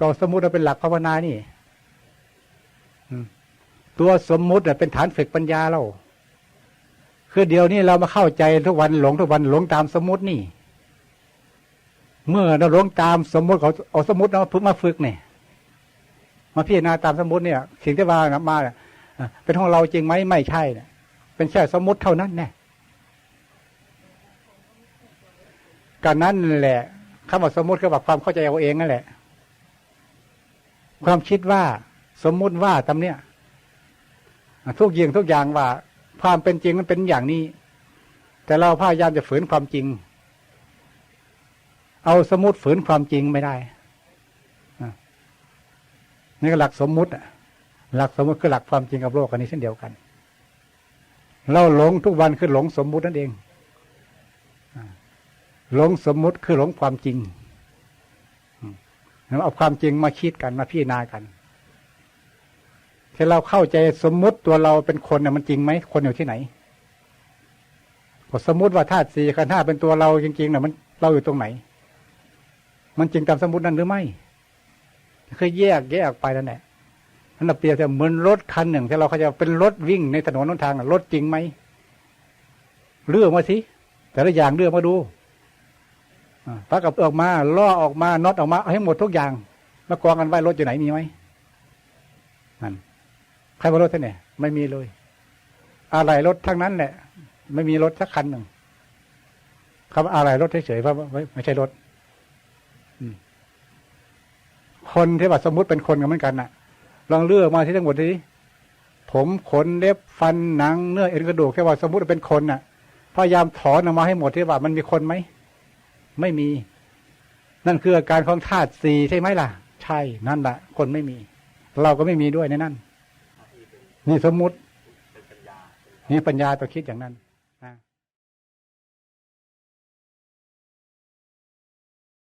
ก็สมมุติเราเป็นหลักภาวนานี่ตัวสมมุติเป็นฐานฝึกปัญญาเราคือเดี๋ยวนี้เรามาเข้าใจทุกวันหลงทุกวันหลงตามสมมุตินี่ เมื่อเราหลงตามสมมุติเขาเอาสมมุติเราพึ่งมาฝึกเนี่ยมาพิจารณาตามสมมุติเนี่ยสิ่งที่ว่านะมาเป็นของเราจริงไหมไม่ใช่เนี่ยเป็นแค่สมมุติเท่านั้นแน่การนั้นแหละคำว่าสมมุติก็แบบความเข้าใจเอาเองนั่นแหละ ความคิดว่าสมมุติว่าตำเนี้ยทุกอย่างทุกอย่างว่า ความเป็นจริงมันเป็นอย่างนี้ แต่เราพยายามจะฝืนความจริง เอาสมมติฝืนความจริงไม่ได้นี่ก็หลักสมมุติหลักสมมุติคือหลักความจริงกับโลกอันนี้เช่นเดียวกัน เราหลงทุกวันคือหลงสมมุตินั่นเองหลงสมมุติคือหลงความจริง เอาความจริงมาคิดกันมาพิจารณากันที่เราเข้าใจสมมุติตัวเราเป็นคนเนี่ยมันจริงไหมคนอยู่ที่ไหนก็สมมุติว่าธาตุสี่ขันธ์ห้าเป็นตัวเราจริงๆเนี่ยมันเราอยู่ตรงไหน มันจริงตามสมมตินั้นหรือไม่เคยแยกแยกไปแล้วแหละนั่นเปรียบเทียบเหมือนรถคันหนึ่งที่เราเขาจะเป็นรถวิ่งในถนนหนทางรถจริงไหมเลือกมาสิแต่ละอย่างเลือกมาดู อ่าปักกับออกมาล่อออกมาน็อตออกมาเอาให้หมดทุกอย่างมากองกันไว้รถอยู่ไหนมีไหมนั่นใครมารถท่านเนี่ยไม่มีเลย อะไรรถทั้งนั้นแหละไม่มีรถสักคันหนึ่งคำว่าอะไรรถเฉยๆว่าไม่ใช่รถคนที่ว่าสมมุติเป็นคนกันเหมือนกันน่ะ ลองเลือกมาที่ทั้งหมดทีผมขนเล็บฟันหนังเนื้อเอ็นกระดูกแค่ว่าสมมุติเป็นคนน่ะพยายามถอนออกมาให้หมดที่ว่ามันมีคนไหม ไม่มี นั่นคืออาการของธาตุสี่ใช่ไหมล่ะ ใช่นั่นแหละคนไม่มี เราก็ไม่มีด้วยในนั่นนี่สมมุติ นี่ปัญญาต้องคิดอย่างนั้น